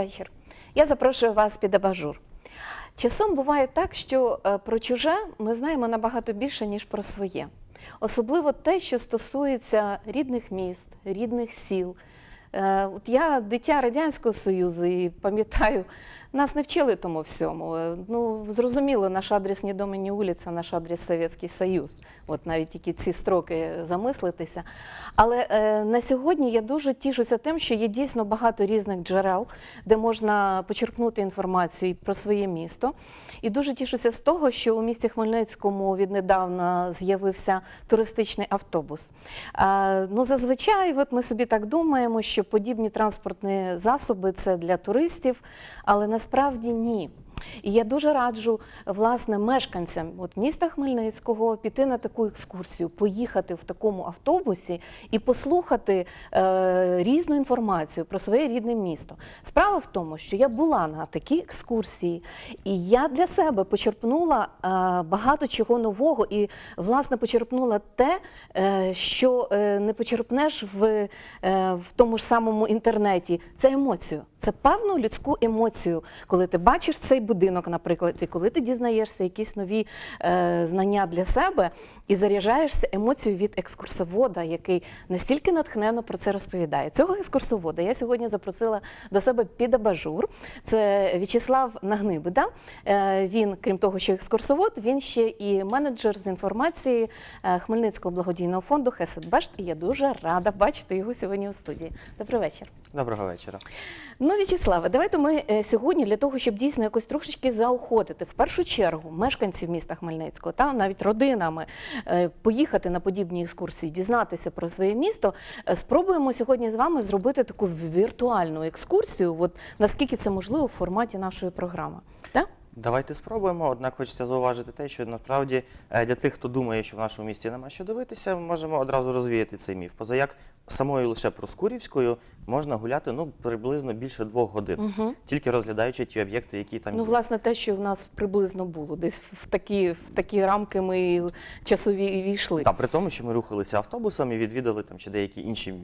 Вечір. Я запрошую вас під абажур. Часом буває так, що е, про чуже ми знаємо набагато більше, ніж про своє. Особливо те, що стосується рідних міст, рідних сіл. Е, От я дитя Радянського Союзу і пам'ятаю, нас не вчили тому всьому. Е, Ну, зрозуміло, наш адрес не дома, не вулиця, наш адрес Совєтський Союз. От навіть тільки ці строки замислитися. Але е, на сьогодні я дуже тішуся тим, що є дійсно багато різних джерел, де можна почерпнути інформацію про своє місто. І дуже тішуся з того, що у місті Хмельницькому віднедавна з'явився туристичний автобус. А, ну, зазвичай, от ми собі так думаємо, що подібні транспортні засоби це для туристів, але насправді ні. І я дуже раджу власне мешканцям от міста Хмельницького піти на таку екскурсію, поїхати в такому автобусі і послухати е, різну інформацію про своє рідне місто. Справа в тому, що я була на такій екскурсії, і я для себе почерпнула е, багато чого нового, і власне почерпнула те, е, що е, не почерпнеш в, е, в тому ж самому інтернеті. Це емоцію. Це певну людську емоцію, коли ти бачиш цей будинок, наприклад, і коли ти дізнаєшся якісь нові е, знання для себе і заряджаєшся емоцією від екскурсовода, який настільки натхненно про це розповідає. Цього екскурсовода я сьогодні запросила до себе під абажур. Це В'ячеслав Нагнибида. Е, він, крім того, що екскурсовод, він ще і менеджер з інформації е, Хмельницького благодійного фонду Хесетбешт. І я дуже рада бачити його сьогодні у студії. Добрий вечір. Доброго вечора. Ну, В'ячеславе, давайте ми е, сьогодні для того, щоб дійсно якось трошечки заохотити в першу чергу мешканців міста Хмельницького та навіть родинами е, поїхати на подібні екскурсії, дізнатися про своє місто. е, Спробуємо сьогодні з вами зробити таку віртуальну екскурсію, от наскільки це можливо в форматі нашої програми. Так? Давайте спробуємо. Однак хочеться зауважити те, що насправді для тих, хто думає, що в нашому місті нема що дивитися, ми можемо одразу розвіяти цей міф. Позаяк самою лише Проскурівською можна гуляти ну приблизно більше двох годин, Угу. тільки розглядаючи ті об'єкти, які там Ну, є. власне, те, що в нас приблизно було, десь в такі, в такі рамки ми часові війшли. Та при тому, що ми рухалися автобусом і відвідали там ще деякі інші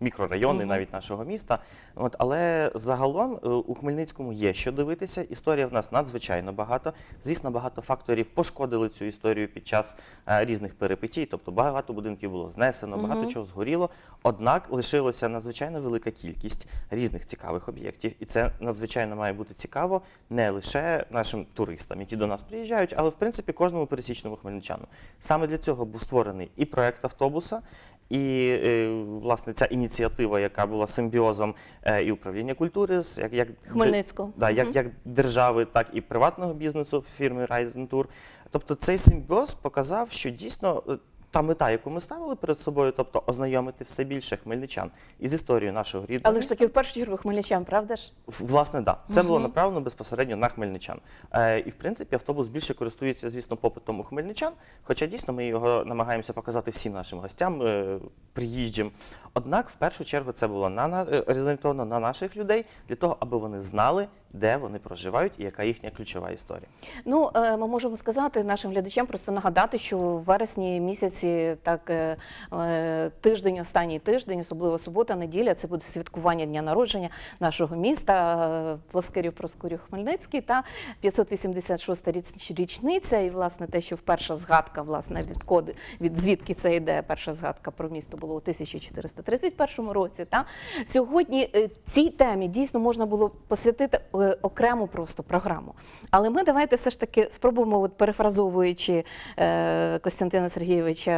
мікрорайони, Мгм. навіть нашого міста. От але загалом е, у Хмельницькому є що дивитися. Історія в нас надзвичайно багато. Звісно, багато факторів пошкодили цю історію під час е, різних перипетій. Тобто багато будинків було знесено, багато Мгм. чого згоріло. Однак лишилося надзвичайно велика кількість різних цікавих об'єктів, і це надзвичайно має бути цікаво не лише нашим туристам, які до нас приїжджають, але в принципі кожному пересічному хмельничану. Саме для цього був створений і проект автобуса. І е, власне ця ініціатива, яка була симбіозом е, і управління культури, як, як Хмельницького. Да, як, як держави, так і приватного бізнесу фірми Tour. Тобто цей симбіоз показав, що дійсно е, та мета, яку ми ставили перед собою, тобто ознайомити все більше хмельничан із історією нашого рідного Але ж таки в першу чергу хмельничан, правда ж? Власне, да. Це було направлено безпосередньо на хмельничан. Е, і в принципі автобус більше користується, звісно, попитом у хмельничан. Хоча дійсно ми його намагаємося показати всім нашим гостям, е, приїжджим. Однак, в першу чергу, це було на, на е, орієнтовано на наших людей для того, аби вони знали, де вони проживають і яка їхня ключова історія. Ну, е, ми можемо сказати нашим глядачам, просто нагадати, що в вересні місяці, так е, е, тиждень, останній тиждень, особливо субота, неділя, це буде святкування дня народження нашого міста е, Плоскирів Проскурів Хмельницький та 586 річ- річниця. І власне те, що перша згадка, власне, від коди, від звідки це йде, перша згадка про місто було у 1431 році. Та сьогодні цій темі дійсно можна було посвятити окрему просто програму. Але ми давайте все ж таки спробуємо, от перефразовуючи Костянтина Сергійовича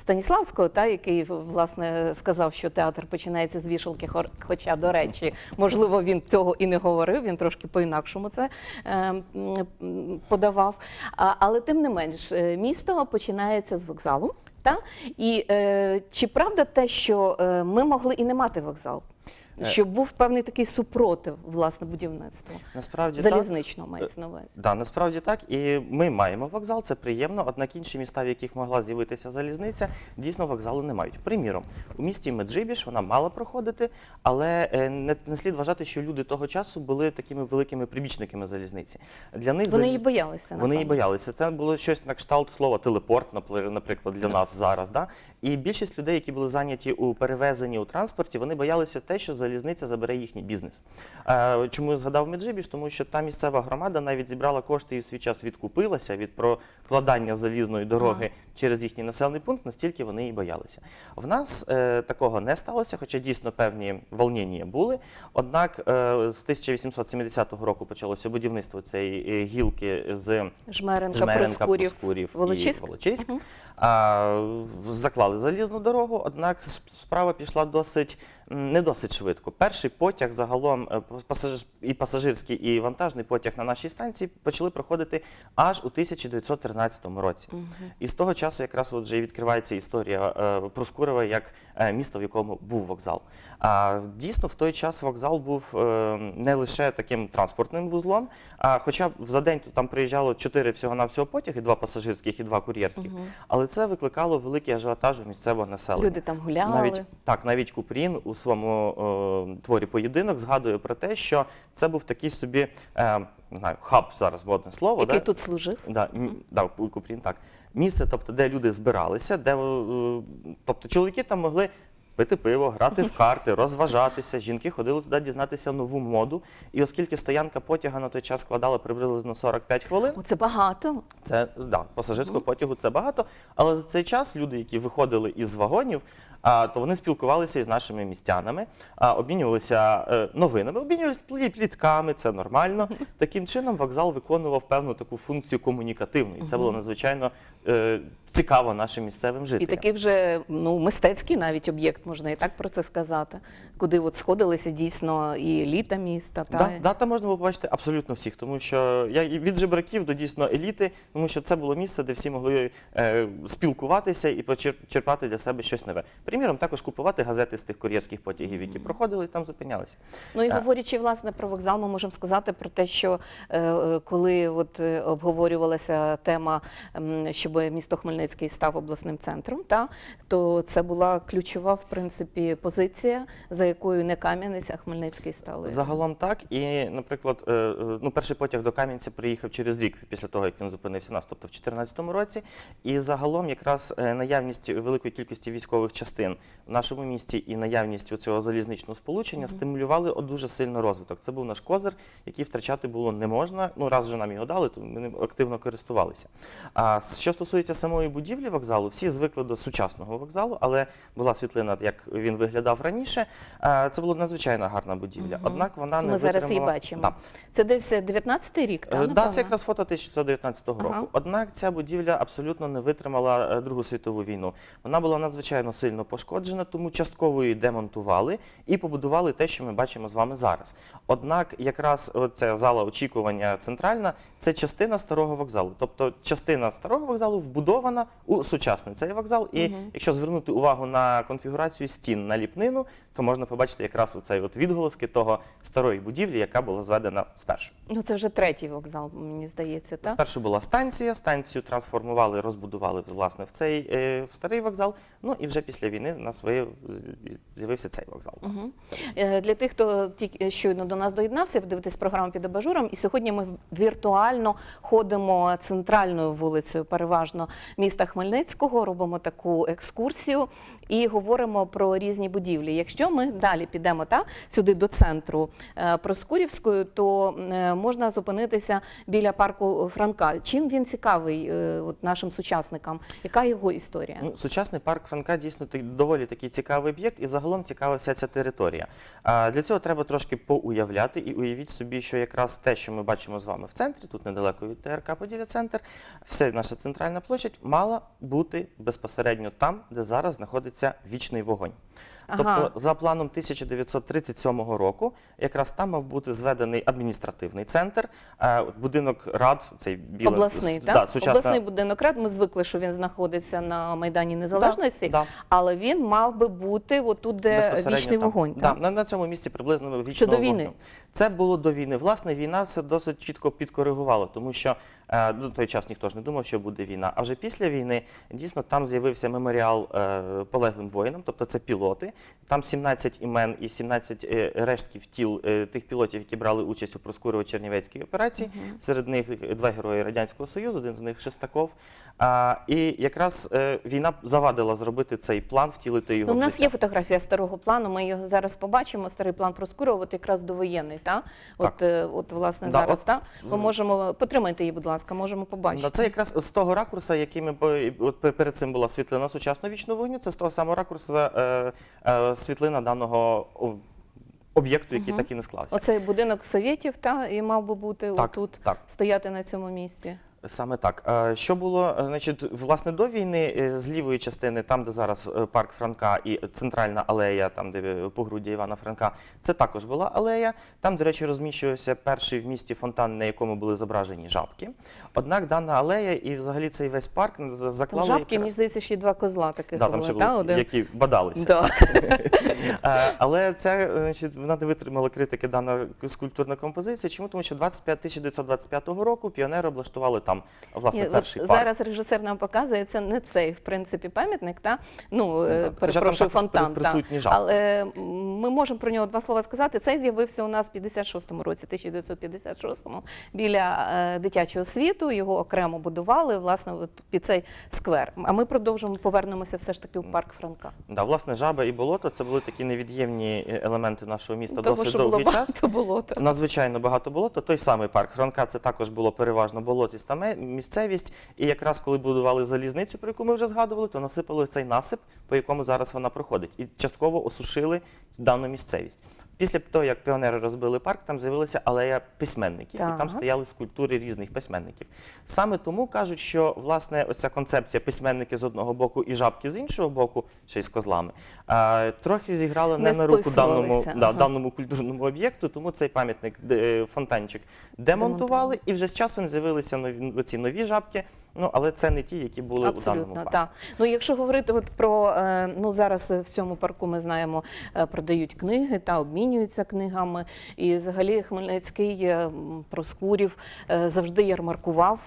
Станіславського, та який власне сказав, що театр починається з вішалки, хоча, до речі, можливо, він цього і не говорив, він трошки по-інакшому це е, м, м, подавав. Але тим не менш, е, місто починається з вокзалу. Та? І е, чи правда те, що е, ми могли і не мати вокзал? Е. Що був певний такий супротив власне будівництва Насправді так. залізничного мається на увазі. Да, насправді так. І ми маємо вокзал, це приємно. Однак інші міста, в яких могла з'явитися залізниця, дійсно вокзалу не мають. Приміром, у місті Меджибіж вона мала проходити, але е, не, не слід вважати, що люди того часу були такими великими прибічниками залізниці. Для них Вони заліз- її боялися. Вони її боялися. Це було щось на кшталт слова телепорт, наприклад, для нас зараз. Да? І більшість людей, які були зайняті у перевезенні у транспорті, вони боялися те, що залізниця залізниця забере їхній бізнес. Е, Чому я згадав Меджибіж? Тому що та місцева громада навіть зібрала кошти і в свій час відкупилася від прокладання залізної дороги через їхній населений пункт, настільки вони її боялися. В нас е, такого не сталося, хоча дійсно певні волнення були. Однак е, з 1870 року почалося будівництво цієї гілки з Жмеренка, Жмеренка, Проскурів, Волочиськ. і Волочиськ. А, заклали залізну дорогу, однак справа пішла досить не досить швидко. Перший потяг загалом е, і пасажирський, і вантажний потяг на нашій станції почали проходити аж у 1913 році. І з того часу якраз от вже і відкривається історія е, Проскурова як е, міста, в якому був вокзал. А дійсно в той час вокзал був не лише таким транспортним вузлом, а хоча за день там приїжджало чотири всього навсього потяги, два пасажирських і два кур'єрських. Але це викликало великий ажіотаж у місцевого населення. Люди там гуляли. Навіть так, навіть Купрін у своєму е, творі поєдинок згадує про те, що це був такий собі е, не знаю, хаб зараз модне слово. який да? тут служив. Да, м- да, Купрін так. Місце, тобто, де люди збиралися, де тобто, чоловіки там могли пити пиво, грати в карти, розважатися. Жінки ходили туди дізнатися нову моду. І оскільки стоянка потяга на той час складала приблизно 45 хвилин, Це багато. це да, пасажирського потягу це багато. Але за цей час люди, які виходили із вагонів, то вони спілкувалися із нашими містянами, обмінювалися е, новинами, обмінювалися плі- плітками, це нормально. Таким чином вокзал виконував певну таку функцію комунікативну. І це було надзвичайно е, цікаво нашим місцевим І такий вже ну, мистецький навіть об'єкт, можна і так про це сказати, куди от сходилися дійсно і еліта міста. Та, Да, да, там можна було побачити абсолютно всіх, тому що я від жебраків до дійсно еліти, тому що це було місце, де всі могли е, спілкуватися і почерпати для себе щось нове. Приміром, також купувати газети з тих кур'єрських потягів, які проходили і там зупинялися. Ну і говорячи власне про вокзал, ми можемо сказати про те, що е, е, коли от е, обговорювалася тема, щоб місто Хмельницький став обласним центром, та то це була ключова в принципі позиція, за якою не Кам'янець, а Хмельницький стали. Загалом так. І, наприклад, е, е, ну, перший потяг до Кам'янця приїхав через рік після того, як він зупинився нас, тобто в 2014 році. І загалом якраз е, наявність великої кількості військових частин в нашому місті і наявність цього залізничного сполучення стимулювали дуже сильно розвиток. Це був наш козир, який втрачати було не можна. Ну, раз вже нам його дали, то ми ним активно користувалися. А що стосується самої будівлі вокзалу, всі звикли до сучасного вокзалу, але була світлина, як він виглядав раніше. Е, Це була надзвичайно гарна будівля. Однак вона не Ми зараз її бачимо. Да. Це десь 19-й рік, Е, так? Да, це якраз фото 1919 року. Ага. Однак ця будівля абсолютно не витримала е, Другу світову війну. Вона була надзвичайно сильно пошкоджена, тому частково її демонтували і побудували те, що ми бачимо з вами зараз. Однак, якраз ця зала очікування центральна це частина старого вокзалу. Тобто частина старого вокзалу вбудована у сучасний цей вокзал. І якщо звернути увагу на конфігурацію стін на ліпнину, то можна побачити якраз оцей от відголоски того старої будівлі, яка була зведена спершу. Ну це вже третій вокзал, мені здається, так? Спершу була станція, станцію трансформували, розбудували власне в цей е, в старий вокзал. Ну і вже після війни на своє з'явився цей вокзал. Е, Для тих, хто тільки щойно до нас доєднався, ви дивитесь програму під абажуром. І сьогодні ми віртуально ходимо центральною вулицею, переважно міста Хмельницького, робимо таку екскурсію і говоримо про різні будівлі. Якщо ми далі підемо та, сюди до центру е, Проскурівської, то е, можна зупинитися біля парку Франка. Чим він цікавий от нашим сучасникам? Яка його історія? Ну, сучасний парк Франка дійсно доволі такий цікавий об'єкт, і загалом цікава вся ця територія. Для цього треба трошки поуявляти і уявіть собі, що якраз те, що ми бачимо з вами в центрі, тут недалеко від ТРК Поділля центр, вся наша центральна площадь мала бути безпосередньо там, де зараз знаходиться вічний вогонь. Ага. Тобто, за планом 1937 року, якраз там мав бути зведений адміністративний центр, е, будинок рад, цей білий Обласний, с- так? сучасна Обласний будинок рад. Ми звикли, що він знаходиться на Майдані Незалежності, Да, да. але він мав би бути отут, де вічний там. вогонь. Да, так? на, на цьому місці приблизно вічного до війни? вогню. Це було до війни. Власне, війна це досить чітко підкоригувала, тому що До той час ніхто ж не думав, що буде війна. А вже після війни дійсно там з'явився меморіал е, полеглим воїнам, тобто це пілоти. Там 17 імен і 17 е, рештків тіл е, тих пілотів, які брали участь у Проскурово-Чернівецькій операції. Серед них два герої Радянського Союзу, один з них Шестаков. І якраз е, війна завадила зробити цей план, втілити його Ну, у в нас життя. є фотографія старого плану. Ми його зараз побачимо. Старий план Проскурова, от якраз довоєнний, та от, е, от власне Да, зараз. от, Та ми можемо потримайте її, будь ласка, можемо побачити. Ну, це якраз з того ракурсу, який ми от перед цим була світлина сучасного вічного вогню. Це з того самого ракурсу е, е, світлина даного об'єкту, який так і не склався. Оцей будинок совєтів, та і мав би бути Так, отут так. стояти на цьому місці. Саме так. Що було, е, значить, власне, до війни е, з лівої частини, там, де зараз е, парк Франка і центральна алея, там, де погруддя Івана Франка, це також була алея. Там, до речі, розміщувався перший в місті фонтан, на якому були зображені жабки. Однак дана алея і взагалі цей весь парк заклали. Жабки, мені здається, ще й два козла таких Да, були, там ще та, були, один. які бадалися. Да. Але ця е, значить, вона не витримала критики дана скульптурна композиція. Чому? Тому що 25 1925 року піонери облаштували там власне перший парк. зараз режисер нам показує, це не цей, в принципі, пам'ятник, та? ну, е, так. Хоча там перепрошую, фонтан. при- та. присутні жабки. Але ми можемо про нього два слова сказати. Цей з'явився у нас в 56-му році, 1956-му, біля е, дитячого світу. Його окремо будували, власне, під цей сквер. А ми продовжимо, повернемося все ж таки в парк Франка. Да, власне, жаба і болото це були такі невід'ємні е, елементи нашого міста Тому досить що було довгий час. багато болота. Надзвичайно багато болота. Той самий парк Франка це також було переважно болотіста місцевість. І якраз коли будували залізницю, про яку ми вже згадували, то насипали цей насип, по якому зараз вона проходить, і частково осушили дану місцевість. Після того, як піонери розбили парк, там з'явилася алея письменників, і там стояли скульптури різних письменників. Саме тому кажуть, що власне оця концепція письменники з одного боку і жабки з іншого боку, ще й з козлами, трохи зіграла не, Не на руку даному, вписувалися, да, даному культурному об'єкту, тому цей пам'ятник фонтанчик демонтували, і вже з часом з'явилися нові ці нові жабки. Ну але це не ті, які були у даному парку. так. Ну, якщо говорити от про е, ну зараз в цьому парку ми знаємо, е, продають книги та обмінюються книгами. І взагалі Хмельницький е, Проскурів завжди ярмаркував.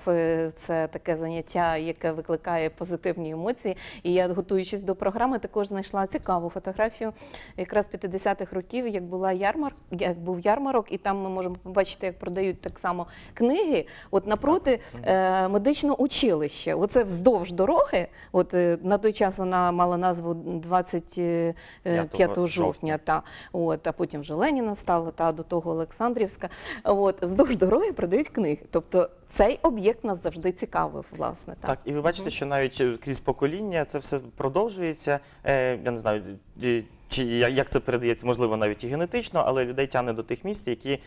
Це таке заняття, яке викликає позитивні емоції. І я, готуючись до програми, також знайшла цікаву фотографію якраз 50-х років, як була ярмарк, як був ярмарок, і там ми можемо побачити, як продають так само книги. От напроти медичного училища. Оце вздовж дороги. От е, на той час вона мала назву 25 жовтня. жовтня, та от, а потім вже Леніна стала, та до того Олександрівська. От вздовж дороги продають книги. Тобто цей об'єкт нас завжди цікавив, власне. Так. Так, і ви бачите, що навіть е, крізь покоління це все продовжується. Е, я не знаю, е, чи як це передається, можливо, навіть і генетично, але людей тягне до тих місць, які е,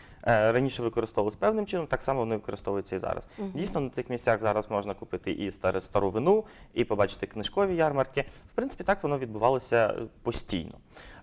раніше використовувалися певним чином, так само вони використовуються і зараз. Дійсно, на тих місцях зараз можна купити і старе вину, і побачити книжкові ярмарки. В принципі, так воно відбувалося постійно.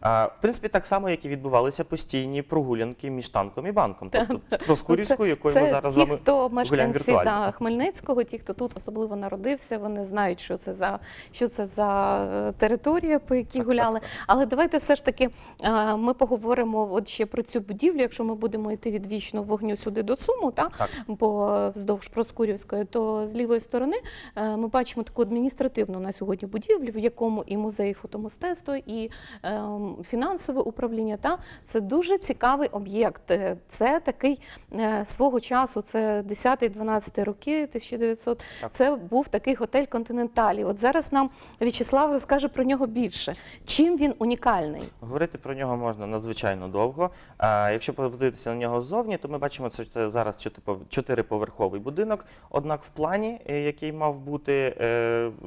В принципі, так само, як і відбувалися постійні прогулянки між танком і банком, тобто Проскурівською, якою ми зараз з вами гуляємо мешканці віртуально. да, Хмельницького, ті, хто тут особливо народився, вони знають, що це за що це за е, територія, по якій гуляли. Але давайте все ж таки е, ми поговоримо от ще про цю будівлю. Якщо ми будемо йти від вічного вогню сюди до Суму, та Так. по вздовж Проскурівської, то з лівої сторони е, ми бачимо таку адміністративну на сьогодні будівлю, в якому і музей фотомистецтва, і ем, фінансове управління. Та це дуже цікавий об'єкт. Е, Це такий е, свого часу, це 10-12 роки, 1900, Так. Це був такий готель Континенталі. От зараз нам В'ячеслав розкаже про нього більше. Чим він унікальний? Говорити про нього можна надзвичайно довго. А якщо подивитися на нього ззовні, то ми бачимо, що це зараз чотириповерховий будинок. Однак в плані, е, який мав бути,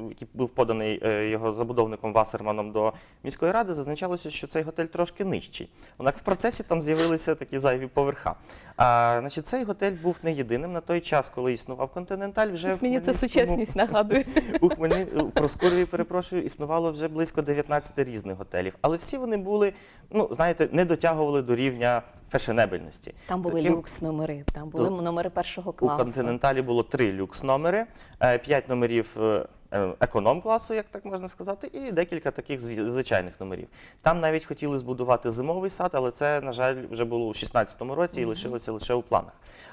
який був поданий його забудовником Вассерманом до міської ради, зазначалося, що цей готель трошки нижчий. Однак в процесі там з'явилися такі зайві поверха. А, значить, цей готель був не єдиним на той час, коли існував Континенталь. Вже в Мені це сучасність нагадує. у Хмельни... у Проскуреві, перепрошую, існувало вже близько 19 різних готелів. Але всі вони були, ну, знаєте, не дотягували до рівня фешенебельності. Там були Таким- люкс номери, там були номери першого класу. У континенталі було три люкс номери, е, п'ять номерів е, економ-класу, як так можна сказати, і декілька таких звичайних номерів. Там навіть хотіли збудувати зимовий сад, але це, на жаль, вже було у 2016 році і лишилося лише у планах.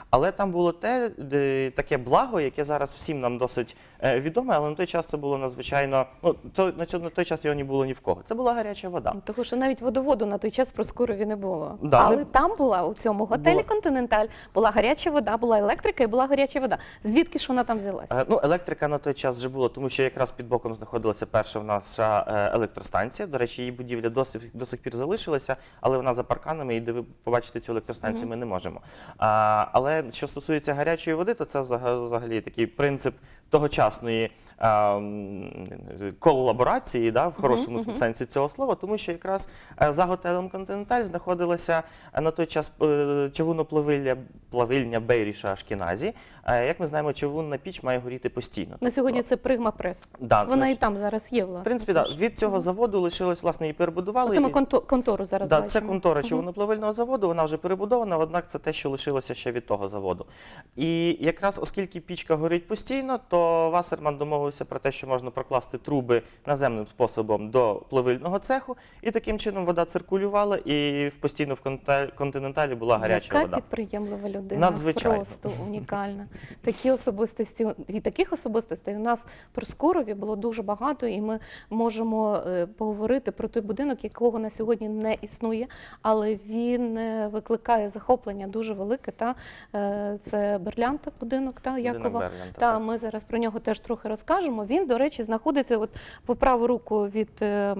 Але там було те де, таке благо, яке зараз всім нам досить е, відоме, але на той час це було надзвичайно. Ну то на той час його не було ні в кого. Це була гаряча вода. Ну, Тому що навіть водоводу на той час в Проскурові не було. Да, Але не- там була у цьому готелі Була. Континенталь, була гаряча вода, була електрика і була гаряча вода. Звідки ж вона там взялася? Е, Ну, електрика на той час вже було, тому що якраз під боком знаходилася перша в наша е, електростанція. До речі, її будівля до сих, до сих пір залишилася, але вона за парканами, і де ви побачите цю електростанцію, ми не можемо. А, але що стосується гарячої води, то це взагалі такий принцип тогочасної колаборації, да, в хорошому сенсі цього слова, тому що якраз е, за готелем Континенталь знаходилася е, на той час е, човуноплавильня плавильня Бейріша Ашкіназі. Як ми знаємо, човунна піч має горіти постійно. На сьогодні це Пригма Прес. Да, Вона і там зараз є, власне. в принципі, да, від цього заводу лишилось, власне, і перебудували. Оце ми конто- контору зараз Да, бачимо. це контора Мгм. човноплавильного заводу, вона вже перебудована, однак це те, що лишилося ще від того заводу. І якраз оскільки пічка горить постійно, то Вассерман домовився про те, що можна прокласти труби наземним способом до плавильного цеху, і таким чином вода циркулювала, і постійно в континенталі була гаряча Яка вода. підприємлива людина. Надзвичайно. Просто унікальна. Такі особистості, і таких особистостей у нас в Проскурові було дуже багато, і ми можемо е, поговорити про той будинок, якого на сьогодні не існує, але він е, викликає захоплення дуже велике. Та Е, це Берлянта будинок, та Якова. Берлянта, Та так. ми зараз про нього теж трохи розкажемо. Він, до речі, знаходиться от по праву руку від, е,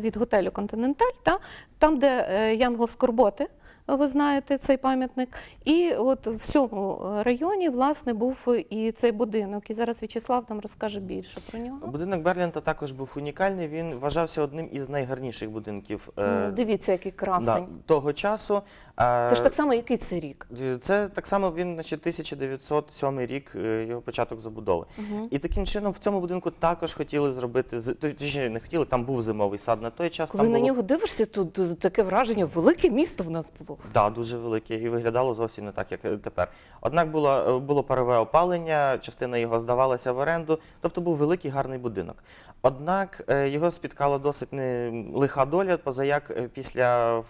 від готелю Континенталь, та там, де е, Янгол Скорботи. Ви знаєте цей пам'ятник, і от в цьому районі власне був і цей будинок. І зараз В'ячеслав нам розкаже більше про нього. Будинок Берлінта також був унікальний. Він вважався одним із найгарніших будинків е, Ну, Дивіться, який красень. да, того часу. Це ж так само, який це рік. Е, Це так само він, значить, 1907 рік, е, його початок забудови. Угу. І таким чином в цьому будинку також хотіли зробити точніше, не хотіли, там був зимовий сад на той час. Коли там на було нього дивишся, тут таке враження, велике місто в нас було. да, дуже велике і виглядало зовсім не так, як е, тепер. Однак було, було парове опалення, частина його здавалася в оренду, тобто був великий гарний будинок. Однак його спіткала досить не лиха доля, позаяк після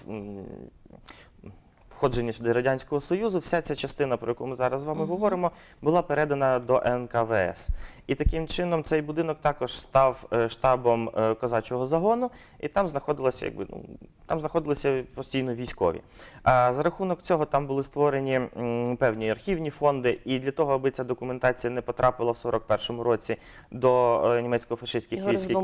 входження сюди Радянського Союзу, вся ця частина, про яку ми зараз з вами говоримо, була передана до НКВС. І таким чином цей будинок також став е, штабом е, козачого загону, і там знаходилося, якби ну там знаходилися постійно військові. А за рахунок цього там були створені певні архівні фонди, і для того, аби ця документація не потрапила в 41-му році до е, німецько-фашистських військ, які-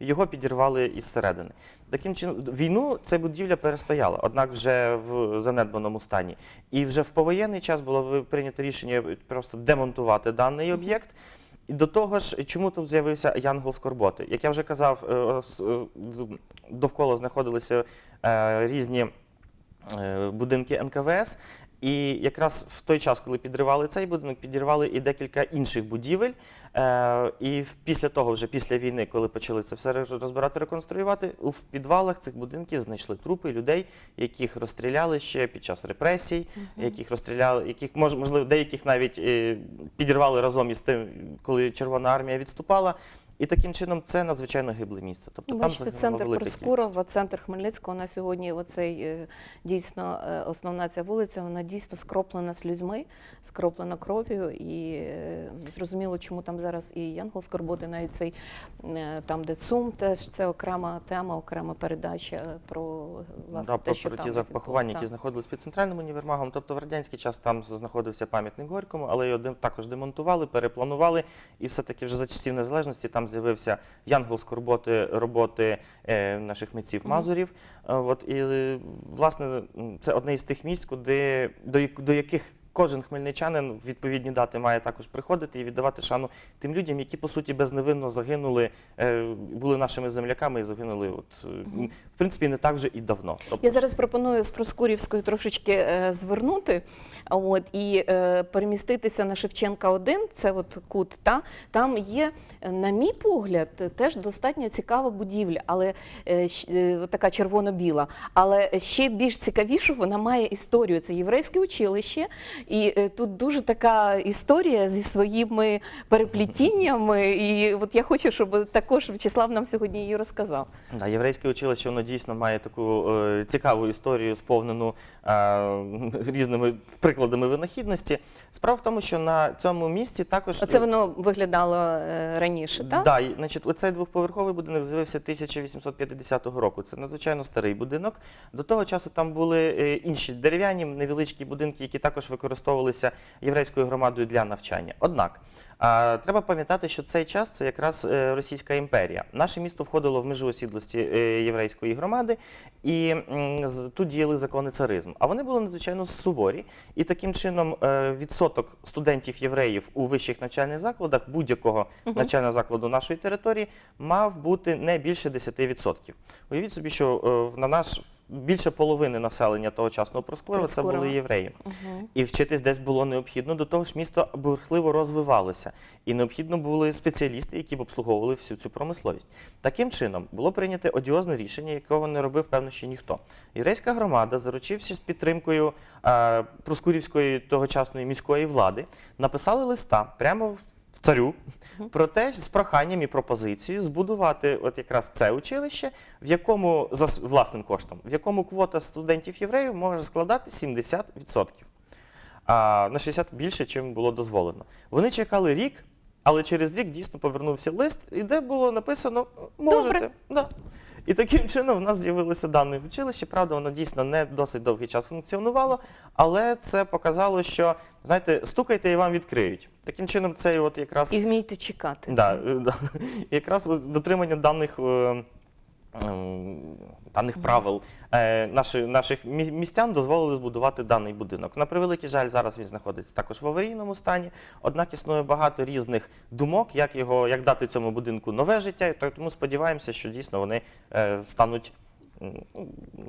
його підірвали із середини. Таким чином, війну ця будівля перестояла, однак вже в занедбаному стані. І вже в повоєнний час було прийнято рішення просто демонтувати даний об'єкт. І до того ж, чому тут з'явився Янгол Скорботи? Як я вже казав, е, е, з- довкола знаходилися е, різні е, будинки НКВС. І якраз в той час, коли підривали цей будинок, підірвали і декілька інших будівель. Е, і після того, вже після війни, коли почали це все розбирати, реконструювати, у в підвалах цих будинків знайшли трупи людей, яких розстріляли ще під час репресій, яких розстріляли, яких мож- можливо, деяких навіть е, підірвали разом із тим, коли Червона армія відступала. І таким чином це надзвичайно гибле місце. Тобто Бачите, загинула центр. Проскурова, центр Хмельницького на сьогодні. Оцей е, дійсно е, основна ця вулиця, вона дійсно скроплена з людьми, скроплена кров'ю. І е, зрозуміло, чому там зараз і Янгол Скорботи, навіть цей там, де ЦУМ, теж це окрема тема, окрема передача про власне Да, те, про що там протізах поховань, які знаходились під центральним універмагом. Тобто в радянський час там знаходився пам'ятник Горькому, але його також демонтували, перепланували. І все-таки вже за часів незалежності там з'явився янгол скорботи роботи е, наших митців. Мазурів. Е, От і власне це одне із тих місць, куди до, до яких. Кожен хмельничанин в відповідні дати має також приходити і віддавати шану тим людям, які по суті безневинно загинули, е, були нашими земляками і загинули. От е, в принципі не так же і давно. Тобто, Я зараз пропоную з Проскурівської трошечки е, звернути от, і переміститися на Шевченка 1, це от кут. Та? Там є, на мій погляд, теж достатньо цікава будівля, але така червоно-біла. Але ще більш цікавішу вона має історію. Це єврейське училище, І е, тут дуже така історія зі своїми переплетіннями. І от я хочу, щоб також В'ячеслав нам сьогодні її розказав. Да, єврейське училище воно дійсно має таку е, цікаву історію, сповнену е, різними прикладами винахідності. Справа в тому, що на цьому місці також Оце воно виглядало е, раніше, так? Да, і, значить, оцей двохповерховий будинок з'явився 1850 року. Це надзвичайно старий будинок. До того часу там були е, інші дерев'яні невеличкі будинки, які також використовувалися єврейською громадою для навчання. Однак треба пам'ятати, що цей час це якраз е, Російська імперія. Наше місто входило в межу осідлості е, єврейської громади, і тут діяли закони царизму. А вони були надзвичайно суворі, і таким чином е, відсоток студентів-євреїв у вищих навчальних закладах будь-якого навчального закладу нашої території мав бути не більше 10%. Уявіть собі, що на наш більше половини населення тогочасного Проскурова це були євреї. Угу. І вчитись десь було необхідно. До того ж, місто бурхливо розвивалося, і необхідно були спеціалісти, які б обслуговували всю цю промисловість. Таким чином було прийнято одіозне рішення, якого не робив певно ще ніхто. Єврейська громада, заручившись з підтримкою е, проскурівської тогочасної міської влади, написали листа прямо в. в Царю про те з проханням і пропозицією збудувати от якраз це училище, в якому за власним коштом, в якому квота студентів євреїв може складати 70% а на 60 більше, чим було дозволено. Вони чекали рік, але через рік дійсно повернувся лист, і де було написано можете. Добре. Да. І таким чином в нас з'явилося дане училище. Правда, воно дійсно не досить довгий час функціонувало, але це показало, що знаєте, стукайте і вам відкриють. Таким чином, це от якраз І вмійте чекати. Да, е, да. Якраз от дотримання даних, е, даних правил е, наших мі- містян дозволили збудувати даний будинок. На превеликий жаль, зараз він знаходиться також в аварійному стані. Однак існує багато різних думок, як його, як дати цьому будинку нове життя. Тому сподіваємося, що дійсно вони е, стануть.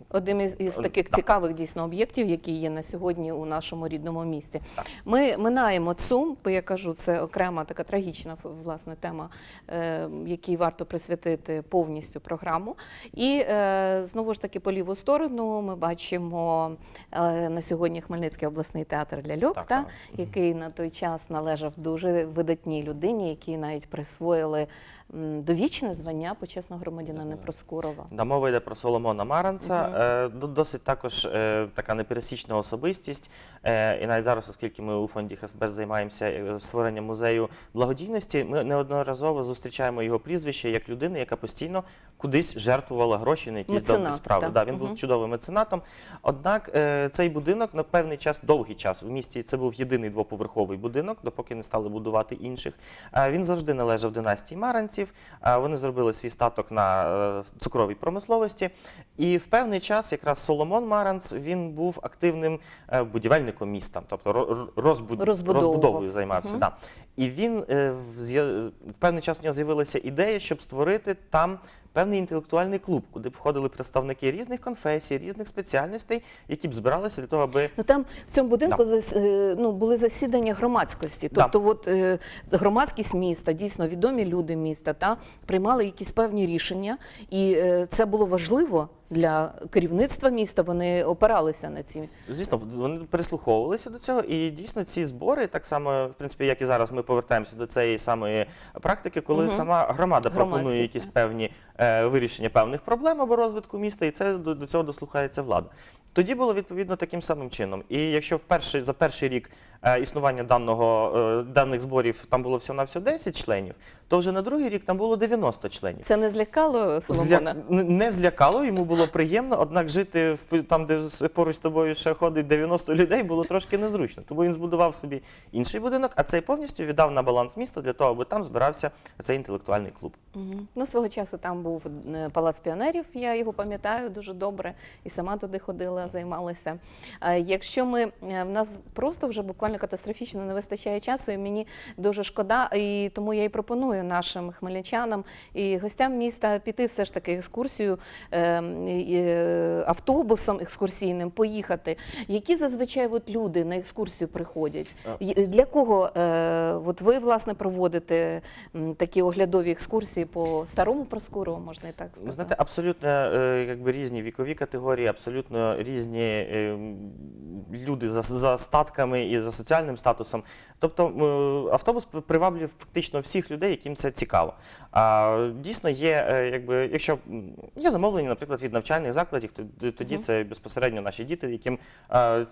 Одним із, із Е, таких цікавих дійсно об'єктів, які є на сьогодні у нашому рідному місті. Ми минаємо ЦУМ, бо я кажу, це окрема така трагічна власне тема, е, якій варто присвятити повністю програму. І е, знову ж таки по ліву сторону ми бачимо е, на сьогодні Хмельницький обласний театр ляльок, Так, та, так. який на той час належав дуже видатній людині, які навіть присвоїли довічне звання почесного громадянина Ага. Проскурова. Да, мова йде про Соломона Маранца. Мгм. Е, досить також е, така непересічна особистість. Е, і навіть зараз, оскільки ми у фонді ХСБ займаємося створенням музею благодійності, ми неодноразово зустрічаємо його прізвище як людини, яка постійно кудись жертвувала гроші на якісь Меценат, добрі справи. так. Да, він Мгм. був чудовим меценатом. Однак цей будинок на певний час, довгий час в місті це був єдиний двоповерховий будинок, допоки не стали будувати інших. Він завжди належав династії Маранців. Е, вони зробили свій статок на е, цукровій промисловості. І в певний час якраз Соломон Маранц він був активним е, будівельником міста, тобто ро- ро- розбуд... Розбудовою займався. Угу. Да. І він в в певний час у нього з'явилася ідея, щоб створити там. Певний інтелектуальний клуб, куди б входили представники різних конфесій, різних спеціальностей, які б збиралися для того, аби Ну там в цьому будинку зас- е, ну, були засідання громадськості. Да. Тобто, от е, громадськість міста, дійсно відомі люди міста, та приймали якісь певні рішення, і е, це було важливо для керівництва міста. Вони опиралися на ці Звісно, вони прислуховувалися до цього, і дійсно ці збори, так само, в принципі, як і зараз, ми повертаємося до цієї самої практики, коли Мгм. сама громада пропонує якісь певні е, вирішення певних проблем або розвитку міста, і це до, до цього дослухається влада. Тоді було відповідно таким самим чином. І якщо в перший, за перший рік існування даного, е, даних зборів там було всього на всього 10 членів, то вже на другий рік там було 90 членів. це не злякало Соломона. Зля... Не злякало, йому було приємно, однак жити в там, де поруч з тобою ще ходить 90 людей, було трошки незручно. Тому він збудував собі інший будинок, а цей повністю віддав на баланс міста для того, аби там збирався цей інтелектуальний клуб. Ну, свого часу там був е, палац піонерів, я його пам'ятаю дуже добре, і сама туди ходила, займалася. Е, Якщо ми е, в нас просто вже буквально катастрофічно не вистачає часу, і мені дуже шкода, і тому я і пропоную нашим хмельничанам і гостям міста піти все ж таки екскурсію е, е, автобусом екскурсійним, поїхати. Які зазвичай от люди на екскурсію приходять? Для кого е, от ви власне проводите такі оглядові екскурсії по старому Проскурову, можна і так сказати? знаєте, абсолютно е, якби різні вікові категорії, абсолютно різні е, люди за, за статками і за соціальним статусом. Тобто е, автобус приваблює фактично всіх людей, яким це цікаво. А дійсно є, е, якби, якщо є замовлення, наприклад, від навчальних закладів, то тоді це безпосередньо наші діти, яким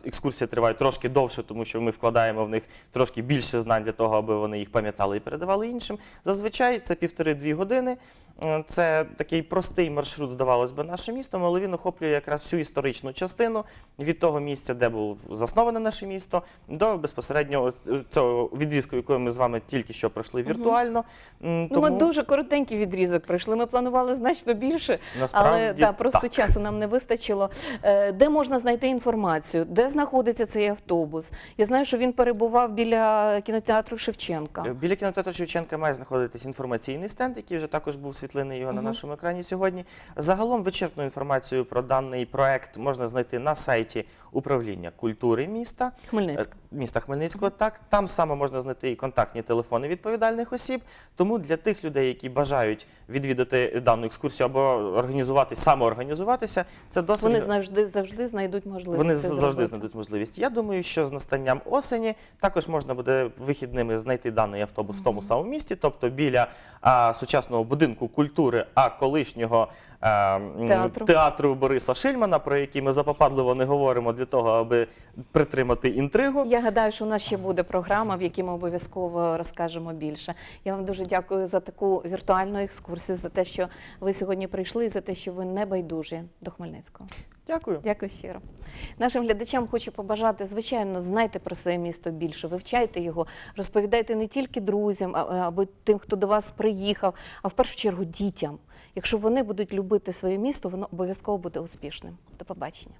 екскурсія триває трошки довше, тому що ми вкладаємо в них трошки більше знань для того, аби вони їх пам'ятали і передавали іншим. Зазвичай це півтори-дві години. Е, Це такий простий маршрут, здавалось би, нашим містом, але він охоплює якраз всю історичну частину від того місця, де було засноване наше місто, до безпосередньо цього відрізку, який ми з вами тільки що пройшли віртуально. Ну, ми дуже коротенький відрізок пройшли. Ми планували значно більше, але да, просто так. часу нам не вистачило. Е, Де можна знайти інформацію? Де знаходиться цей автобус? Я знаю, що він перебував біля кінотеатру Шевченка. Е, Біля кінотеатру Шевченка має знаходитись інформаційний стенд, який вже також був світлинний його на нашому екрані сьогодні. Загалом вичерпну інформацію про даний проект можна знайти на сайті управління культури міста. Хмельницьк. Е, Міста Хмельницького, так там саме можна знайти і контактні телефони відповідальних осіб. Тому для тих людей, які бажають відвідати дану екскурсію або організувати, самоорганізуватися, це досить Вони завжди завжди знайдуть можливість. вони завжди зробити. знайдуть можливість. Я думаю, що з настанням осені також можна буде вихідними знайти даний автобус в тому самому місці, тобто біля а, сучасного будинку культури, а колишнього Театру. театру Бориса Шильмана, про який ми запопадливо не говоримо для того, аби притримати інтригу. Я гадаю, що у нас ще буде програма, в якій ми обов'язково розкажемо більше. Я вам дуже дякую за таку віртуальну екскурсію, за те, що ви сьогодні прийшли, і за те, що ви не байдужі до Хмельницького. Дякую. Дякую щиро. Нашим глядачам хочу побажати, звичайно, знайте про своє місто більше, вивчайте його, розповідайте не тільки друзям, або тим, хто до вас приїхав, а в першу чергу дітям. Якщо вони будуть любити своє місто, воно обов'язково буде успішним. До побачення.